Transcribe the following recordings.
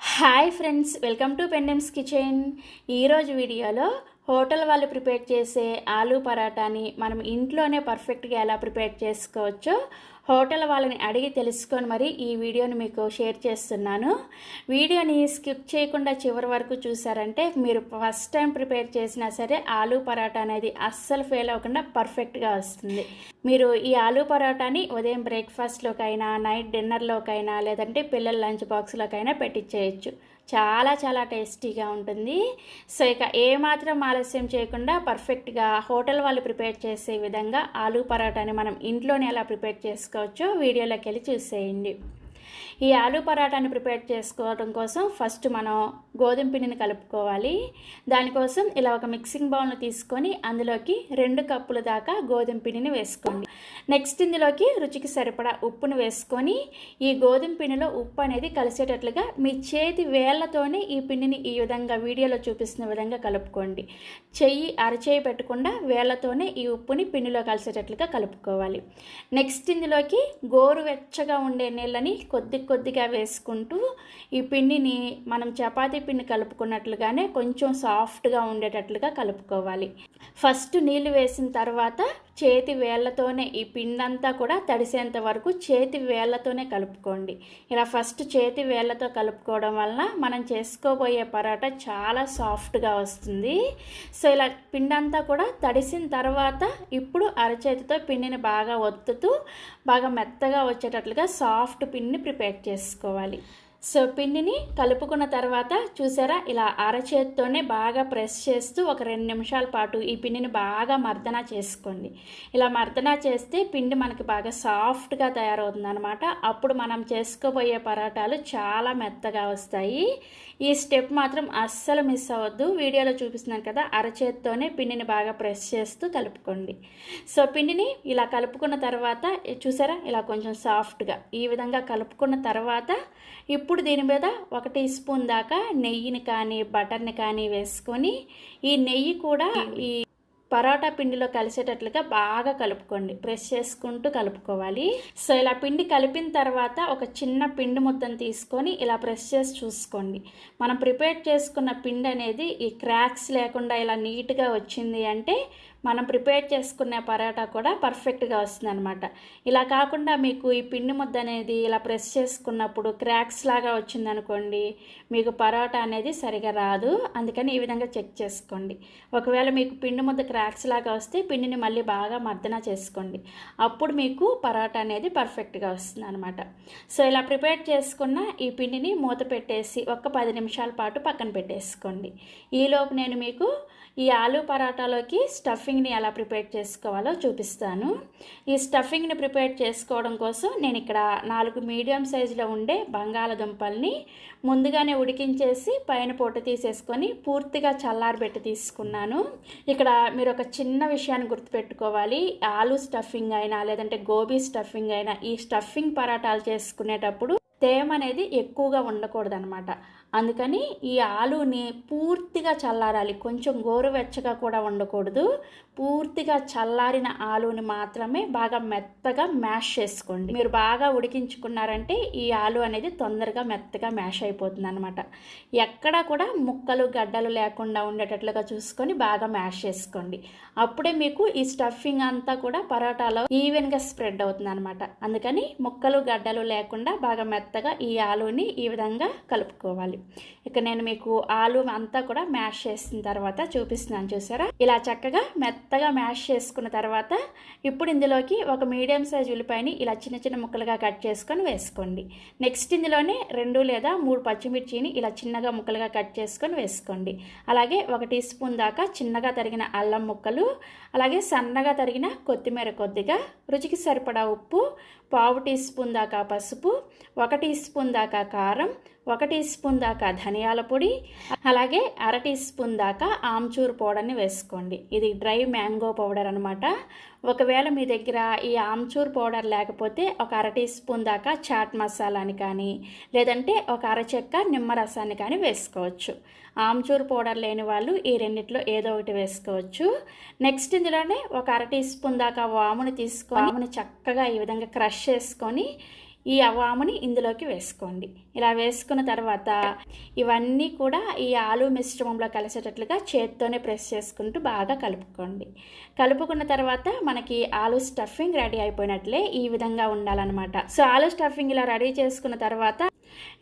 Hi friends welcome to Pendem's kitchen. ఈరోజు వీడియోలో hotel వాళ్ళు ప్రిపేర్ చేసే ఆలూ పరాటాని మనం ఇంట్లోనే పర్ఫెక్ట్గా ఎలా ప్రిపేర్ చేసుకోవచ్చో హోటల్ వాళ్ళని అడిగి తెలుసుకొని మరి ఈ వీడియోని మీకు షేర్ చేస్తున్నాను. వీడియోని స్కిప్ చేయకుండా చివరి వరకు చూసారంటే మీరు ఫస్ట్ టైం ప్రిపేర్ చేసినా సరే ఆలూ పరాటా అనేది అస్సలు ఫెయిల్ అవ్వకుండా పర్ఫెక్ట్గా వస్తుంది. మీరు ఈ ఆలూ పరోటాని ఉదయం బ్రేక్ఫాస్ట్లోకైనా నైట్ డిన్నర్లోకైనా లేదంటే పిల్లల లంచ్ బాక్స్లోకైనా పెట్టించేయచ్చు చాలా చాలా టేస్టీగా ఉంటుంది. సో ఇక ఏమాత్రం ఆలస్యం చేయకుండా పర్ఫెక్ట్గా హోటల్ వాళ్ళు ప్రిపేర్ చేసే విధంగా ఆలూ పరోటాని మనం ఇంట్లోనే ఎలా ప్రిపేర్ చేసుకోవచ్చో. వీడియోలోకి వెళ్ళి చూసేయండి. ఈ ఆలూ పరాటాని ప్రిపేర్ చేసుకోవడం కోసం ఫస్ట్ మనం గోధుమ పిండిని కలుపుకోవాలి. దానికోసం ఇలా ఒక మిక్సింగ్ బౌల్ను తీసుకొని అందులోకి రెండు కప్పుల దాకా గోధుమ పిండిని వేసుకోండి. నెక్స్ట్ ఇందులోకి రుచికి సరిపడా ఉప్పును వేసుకొని ఈ గోధుమ పిండిలో ఉప్పు అనేది కలిసేటట్లుగా మీ చేతి వేళ్ళతోనే ఈ పిండిని ఈ విధంగా వీడియోలో చూపిస్తున్న విధంగా కలుపుకోండి. చెయ్యి అరచేయి పెట్టకుండా వేళ్ళతోనే ఈ ఉప్పుని పిండిలో కలిసేటట్లుగా కలుపుకోవాలి. నెక్స్ట్ ఇందులోకి గోరువెచ్చగా ఉండే నీళ్ళని కొద్ది కొద్దిగా వేసుకుంటూ ఈ పిండిని మనం చపాతీ పిండి కలుపుకున్నట్లుగానే కొంచెం సాఫ్ట్గా ఉండేటట్లుగా కలుపుకోవాలి. ఫస్ట్ నీళ్ళు వేసిన తర్వాత చేతి వేళ్ళతోనే ఈ పిండంతా కూడా తడిసేంత వరకు చేతి వేళ్ళతోనే కలుపుకోండి. ఇలా ఫస్ట్ చేతి వేళ్ళతో కలుపుకోవడం వలన మనం చేసుకోబోయే పరోటా చాలా సాఫ్ట్గా వస్తుంది. సో ఇలా పిండంతా కూడా తడిసిన తర్వాత ఇప్పుడు అరచేతితో పిండిని బాగా ఒత్తుతూ బాగా మెత్తగా వచ్చేటట్లుగా సాఫ్ట్ పిండిని ప్రిపేర్ చేసుకోవాలి. సో పిండిని కలుపుకున్న తర్వాత చూసారా ఇలా అరచేతితోనే బాగా ప్రెస్ చేస్తూ ఒక రెండు నిమిషాల పాటు ఈ పిండిని బాగా మర్దన చేసుకోండి. ఇలా మర్దన చేస్తే పిండి మనకి బాగా సాఫ్ట్గా తయారవుతుందనమాట అప్పుడు మనం చేసుకోబోయే పరాటాలు చాలా మెత్తగా వస్తాయి. ఈ స్టెప్ మాత్రం అస్సలు మిస్ అవ్వద్దు. వీడియోలో చూపిస్తున్నాను కదా అరచేతితోనే పిండిని బాగా ప్రెస్ చేస్తూ కలుపుకోండి. సో పిండిని ఇలా కలుపుకున్న తర్వాత చూసారా ఇలా కొంచెం సాఫ్ట్గా ఈ విధంగా కలుపుకున్న తర్వాత ఇప్పుడు దీని మీద ఒక టీ స్పూన్ దాకా నెయ్యిని కానీ బటర్ని కానీ వేసుకొని ఈ నెయ్యి కూడా ఈ పరోటా పిండిలో కలిసేటట్లుగా బాగా కలుపుకోండి. ప్రెస్ చేసుకుంటూ కలుపుకోవాలి. సో ఇలా పిండి కలిపిన తర్వాత ఒక చిన్న పిండి ముద్దను తీసుకొని ఇలా ప్రెస్ చేసి చూసుకోండి. మనం ప్రిపేర్ చేసుకున్న పిండి అనేది ఈ క్రాక్స్ లేకుండా ఇలా నీట్గా వచ్చింది అంటే మనం ప్రిపేర్ చేసుకునే పరోటా కూడా పర్ఫెక్ట్గా వస్తుందనమాట ఇలా కాకుండా మీకు ఈ పిండి ముద్ద అనేది ఇలా ప్రెస్ చేసుకున్నప్పుడు క్రాక్స్ లాగా వచ్చిందనుకోండి మీకు పరోటా అనేది సరిగా రాదు. అందుకని ఈ విధంగా చెక్ చేసుకోండి. ఒకవేళ మీకు పిండి ముద్ద క్రాక్స్ లాగా వస్తే పిండిని మళ్ళీ బాగా మర్దన చేసుకోండి. అప్పుడు మీకు పరోటా అనేది పర్ఫెక్ట్గా వస్తుంది అనమాట సో ఇలా ప్రిపేర్ చేసుకున్న ఈ పిండిని మూత పెట్టేసి ఒక పది నిమిషాల పాటు పక్కన పెట్టేసుకోండి. ఈలోపు నేను మీకు ఈ ఆలూ పరాటాలోకి స్టఫింగ్ని ఎలా ప్రిపేర్ చేసుకోవాలో చూపిస్తాను. ఈ స్టఫింగ్ని ప్రిపేర్ చేసుకోవడం కోసం నేను ఇక్కడ నాలుగు మీడియం సైజులో ఉండే బంగాళదుంపల్ని ముందుగానే ఉడికించేసి పైన పొట్ట తీసేసుకొని పూర్తిగా చల్లారబెట్టి తీసుకున్నాను. ఇక్కడ మీరు ఒక చిన్న విషయాన్ని గుర్తుపెట్టుకోవాలి. ఆలు స్టఫింగ్ అయినా లేదంటే గోబీ స్టఫింగ్ అయినా ఈ స్టఫింగ్ పరాటాలు చేసుకునేటప్పుడు తేమ అనేది ఎక్కువగా ఉండకూడదు అనమాట అందుకని ఈ ఆలూని పూర్తిగా చల్లారాలి. కొంచెం గోరువెచ్చగా కూడా ఉండకూడదు పూర్తిగా చల్లారిన ఆలూని మాత్రమే బాగా మెత్తగా మ్యాష్ చేసుకోండి. మీరు బాగా ఉడికించుకున్నారంటే ఈ ఆలు అనేది తొందరగా మెత్తగా మ్యాష్ అయిపోతుంది అనమాట ఎక్కడా కూడా ముక్కలు గడ్డలు లేకుండా ఉండేటట్లుగా చూసుకొని బాగా మ్యాష్ చేసుకోండి. అప్పుడే మీకు ఈ స్టఫింగ్ అంతా కూడా పరోటాలో ఈవెన్గా స్ప్రెడ్ అవుతుంది అనమాట అందుకని ముక్కలు గడ్డలు లేకుండా బాగా మెత్తగా ఈ ఆలుని ఈ విధంగా కలుపుకోవాలి. ఇక నేను మీకు ఆలు అంతా కూడా మ్యాష్ చేసిన తర్వాత చూపిస్తున్నాను చూసారా? ఇలా చక్కగా మెత్తగా మ్యాష్ చేసుకున్న తర్వాత ఇప్పుడు ఇందులోకి ఒక మీడియం సైజ్ ఉల్లిపాయని ఇలా చిన్న చిన్న ముక్కలుగా కట్ చేసుకొని వేసుకోండి. నెక్స్ట్ ఇందులోనే రెండు లేదా మూడు పచ్చిమిర్చిని ఇలా చిన్నగా ముక్కలుగా కట్ చేసుకొని వేసుకోండి. అలాగే ఒక టీ స్పూన్ దాకా చిన్నగా తరిగిన అల్లం ముక్కలు అలాగే సన్నగా తరిగిన కొత్తిమీర కొద్దిగా రుచికి సరిపడా ఉప్పు పావు టీ స్పూన్ దాకా పసుపు ఒక టీ స్పూన్ దాకా కారం ఒక టీ స్పూన్ దాకా ధనియాల పొడి అలాగే అర టీ స్పూన్ దాకా ఆమ్చూర్ పౌడర్ని వేసుకోండి. ఇది డ్రై మ్యాంగో పౌడర్ అనమాట ఒకవేళ మీ దగ్గర ఈ ఆమ్చూర్ పౌడర్ లేకపోతే ఒక అర టీ స్పూన్ దాకా చాట్ మసాలాని కానీ లేదంటే ఒక అరచెక్క నిమ్మరసాన్ని కానీ వేసుకోవచ్చు. ఆమ్చూర్ పౌడర్ లేని వాళ్ళు ఈ రెండిట్లో ఏదో ఒకటి వేసుకోవచ్చు. నెక్స్ట్ ఇందులోనే ఒక అర టీ స్పూన్ దాకా వాముని తీసుకొని వాముని చక్కగా ఈ విధంగా క్రష్ చేసుకొని ఈ అవామని ఇందులోకి వేసుకోండి. ఇలా వేసుకున్న తర్వాత ఇవన్నీ కూడా ఈ ఆలు మిశ్రమంలో కలిసేటట్లుగా చేత్తోనే ప్రెస్ చేసుకుంటూ బాగా కలుపుకోండి. కలుపుకున్న తర్వాత మనకి ఆలు స్టఫింగ్ రెడీ అయిపోయినట్లే ఈ విధంగా ఉండాలన్నమాట. సో ఆలు స్టఫింగ్ ఇలా రెడీ చేసుకున్న తర్వాత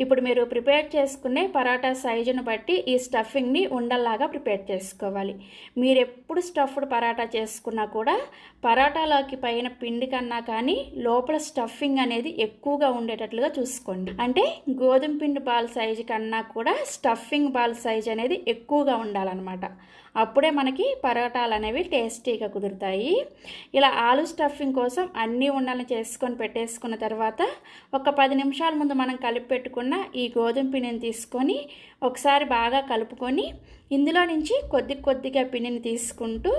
ఇప్పుడు మీరు ప్రిపేర్ చేసుకునే పరాటా సైజును బట్టి ఈ స్టఫింగ్ని ఉండల్లాగా ప్రిపేర్ చేసుకోవాలి. మీరు ఎప్పుడు స్టఫ్డ్ పరాటా చేసుకున్నా కూడా పరాటాలోకి పైన పిండి కన్నా కానీ లోపల స్టఫింగ్ అనేది ఎక్కువగా ఉండేటట్లుగా చూసుకోండి. అంటే గోధుమ పిండి బాల్ సైజు కన్నా కూడా స్టఫింగ్ బాల్ సైజ్ అనేది ఎక్కువగా ఉండాలన్నమాట. అప్పుడే మనకి పరోటాలు అనేవి టేస్టీగా కుదురుతాయి. ఇలా ఆలు స్టఫింగ్ కోసం అన్నీ ఉండాలని చేసుకొని పెట్టేసుకున్న తర్వాత ఒక పది నిమిషాల ముందు మనం కలిపి పెట్టుకున్న ఈ గోధుమ పిండిని తీసుకొని ఒకసారి బాగా కలుపుకొని ఇందులో నుంచి కొద్ది కొద్దిగా పిండిని తీసుకుంటూ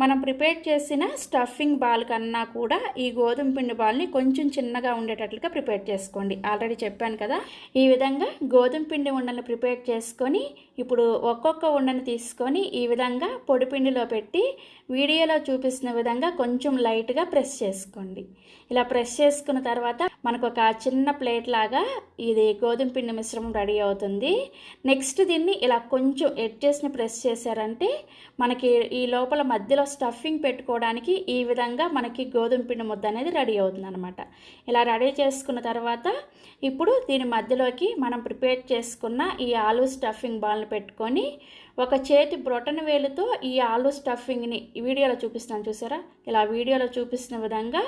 మనం ప్రిపేర్ చేసిన స్టఫింగ్ బాల్ కన్నా కూడా ఈ గోధుమ పిండి బాల్ని కొంచెం చిన్నగా ఉండేటట్లుగా ప్రిపేర్ చేసుకోండి. ఆల్రెడీ చెప్పాను కదా. ఈ విధంగా గోధుమ పిండి ఉండని ప్రిపేర్ చేసుకొని ఇప్పుడు ఒక్కొక్క ఉండని తీసుకొని ఈ విధంగా పొడి పిండిలో పెట్టి వీడియోలో చూపిస్తున్న విధంగా కొంచెం లైట్గా ప్రెస్ చేసుకోండి. ఇలా ప్రెస్ చేసుకున్న తర్వాత మనకు ఒక చిన్న ప్లేట్ లాగా ఇది గోధుమ పిండి మిశ్రమం రెడీ అవుతుంది. నెక్స్ట్ దీన్ని ఇలా కొంచెం ఎడ్జెస్ని ప్రెస్ చేశారంటే మనకి ఈ లోపల మధ్యలో స్టఫింగ్ పెట్టుకోవడానికి ఈ విధంగా మనకి గోధుమ పిండి ముద్ద అనేది రెడీ అవుతుంది అనమాట ఇలా రెడీ చేసుకున్న తర్వాత ఇప్పుడు దీని మధ్యలోకి మనం ప్రిపేర్ చేసుకున్న ఈ ఆలు స్టఫింగ్ బాల్ని పెట్టుకొని ఒక చేతి బ్రొటన వేలుతో ఈ ఆలు స్టఫింగ్ని వీడియోలో చూపిస్తాను చూసారా? ఇలా వీడియోలో చూపిస్తున్న విధంగా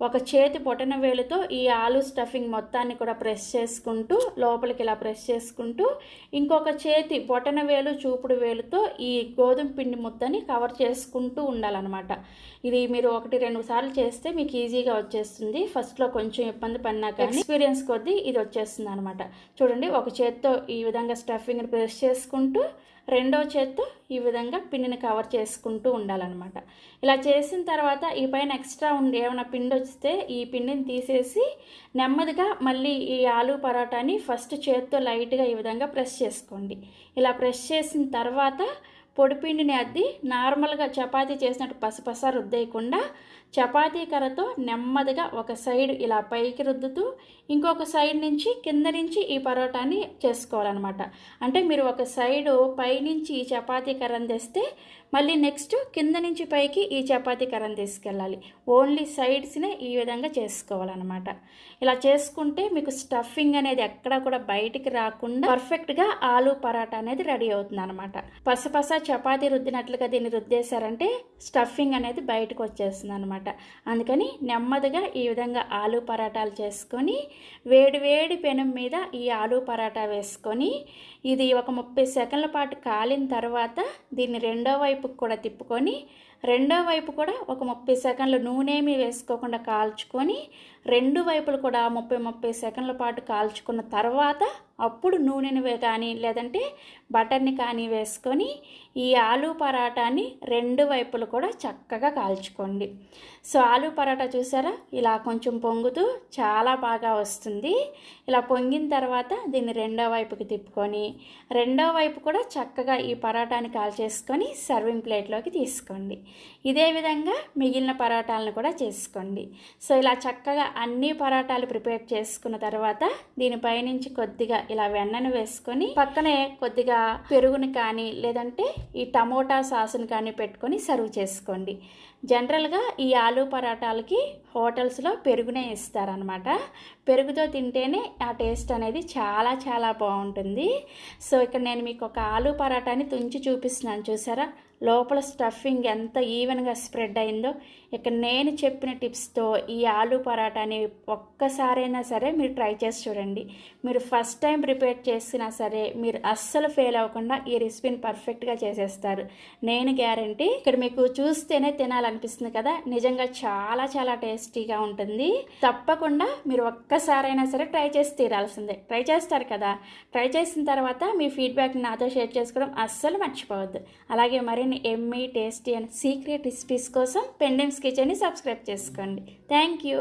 ఒక చేతి బొటన వేలుతో ఈ ఆలు స్టఫింగ్ మొత్తాన్ని కూడా ప్రెస్ చేసుకుంటూ లోపలికి ఇలా ప్రెస్ చేసుకుంటూ ఇంకొక చేతి బొటన వేలు చూపుడు వేలుతో ఈ గోధుమ పిండి ముద్దని కవర్ చేసుకుంటూ ఉండాలన్నమాట. ఇది మీరు ఒకటి రెండు సార్లు చేస్తే మీకు ఈజీగా వచ్చేస్తుంది. ఫస్ట్లో కొంచెం ఇబ్బంది పడినా కానీ ఎక్స్పీరియన్స్ కొద్దీ ఇది వచ్చేస్తుంది అనమాట చూడండి ఒక చేత్తో ఈ విధంగా స్టఫింగ్ని ప్రెస్ చేసుకుంటూ రెండో చేత్తో ఈ విధంగా పిండిని కవర్ చేసుకుంటూ ఉండాలన్నమాట. ఇలా చేసిన తర్వాత ఈ పైన ఎక్స్ట్రా ఉండి ఏమైనా పిండి వస్తే ఈ పిండిని తీసేసి నెమ్మదిగా మళ్ళీ ఈ ఆలు పరోటాని ఫస్ట్ చేత్తో లైట్గా ఈ విధంగా ప్రెస్ చేసుకోండి. ఇలా ప్రెస్ చేసిన తర్వాత పొడిపిండిని అద్ది నార్మల్గా చపాతీ చేసినట్టు పసపస రుద్దేయకుండా చపాతీ కర్రతో నెమ్మదిగా ఒక సైడ్ ఇలా పైకి రుద్దుతూ ఇంకొక సైడ్ నుంచి కింద నుంచి ఈ పరోటాని చేసుకోవాలన్నమాట. అంటే మీరు ఒక సైడు పైనుంచి ఈ చపాతీ కర్రను తెస్తే మళ్ళీ నెక్స్ట్ కింద నుంచి పైకి ఈ చపాతీ కర్రను తీసుకెళ్ళాలి. ఓన్లీ సైడ్స్నే ఈ విధంగా చేసుకోవాలన్నమాట. ఇలా చేసుకుంటే మీకు స్టఫింగ్ అనేది ఎక్కడ కూడా బయటికి రాకుండా పర్ఫెక్ట్గా ఆలు పరాటా అనేది రెడీ అవుతుంది అనమాట పసపస చపాతీ రుద్దినట్లుగా దీన్ని రుద్దేశారంటే స్టఫింగ్ అనేది బయటకు వచ్చేస్తుంది అనమాట అందుకని నెమ్మదిగా ఈ విధంగా ఆలు పరాటాలు చేసుకొని వేడి వేడి పెనం మీద ఈ ఆలు పరాటా వేసుకొని ఇది ఒక ముప్పై సెకండ్ల పాటు కాలిన తర్వాత దీన్ని రెండో వైపుకి కూడా తిప్పుకొని రెండో వైపు కూడా ఒక ముప్పై సెకండ్లు నూనెమి వేసుకోకుండా కాల్చుకొని రెండు వైపులు కూడా ముప్పై ముప్పై సెకండ్ల పాటు కాల్చుకున్న తర్వాత అప్పుడు నూనెను కానీ లేదంటే బటర్ని కానీ వేసుకొని ఈ ఆలు పరాటాని రెండు వైపులు కూడా చక్కగా కాల్చుకోండి. సో ఆలు పరాటా చూసారా? ఇలా కొంచెం పొంగుతూ చాలా బాగా వస్తుంది. ఇలా పొంగిన తర్వాత దీన్ని రెండో వైపుకి తిప్పుకొని రెండో వైపు కూడా చక్కగా ఈ పరాటాని కాల్చేసుకొని సర్వింగ్ ప్లేట్లోకి తీసుకోండి. ఇదే విధంగా మిగిలిన పరాటాలను కూడా చేసుకోండి. సో ఇలా చక్కగా అన్ని పరాటాలు ప్రిపేర్ చేసుకున్న తర్వాత దీనిపైనుంచి కొద్దిగా ఇలా వెన్నను వేసుకొని పక్కనే కొద్దిగా పెరుగుని కానీ లేదంటే ఈ టమోటా సాసుని కానీ పెట్టుకొని సర్వ్ చేసుకోండి. జనరల్గా ఈ ఆలు పరాటాలకి హోటల్స్లో పెరుగునే ఇస్తారనమాట పెరుగుతో తింటేనే ఆ టేస్ట్ అనేది చాలా చాలా బాగుంటుంది. సో ఇక్కడ నేను మీకు ఒక ఆలు పరాటాని తుంచి చూపిస్తున్నాను చూసారా? లోపల స్టఫింగ్ ఎంత ఈవెన్గా స్ప్రెడ్ అయిందో. ఇక్కడ నేను చెప్పిన టిప్స్తో ఈ ఆలు పరాటాని ఒక్కసారైనా సరే మీరు ట్రై చేసి చూడండి. మీరు ఫస్ట్ టైం ప్రిపేర్ చేసినా సరే మీరు అస్సలు ఫెయిల్ అవ్వకుండా ఈ రెసిపీని పర్ఫెక్ట్గా చేసేస్తారు. నేను గ్యారంటీ. ఇక్కడ మీకు చూస్తేనే తినాలనిపిస్తుంది కదా. నిజంగా చాలా చాలా టేస్టీగా ఉంటుంది. తప్పకుండా మీరు ఒక్క ఒక్కసారైనా సరే ట్రై చేసి తీరాల్సిందే. ట్రై చేస్తారు కదా. ట్రై చేసిన తర్వాత మీ ఫీడ్బ్యాక్ నాతో షేర్ చేసుకోవడం అస్సలు మర్చిపోవద్దు. అలాగే మరిన్ని ఎమ్మీ టేస్టీ అండ్ సీక్రెట్ రెసిపీస్ కోసం పెండెమ్స్ కిచెన్ని సబ్స్క్రైబ్ చేసుకోండి. Thank you.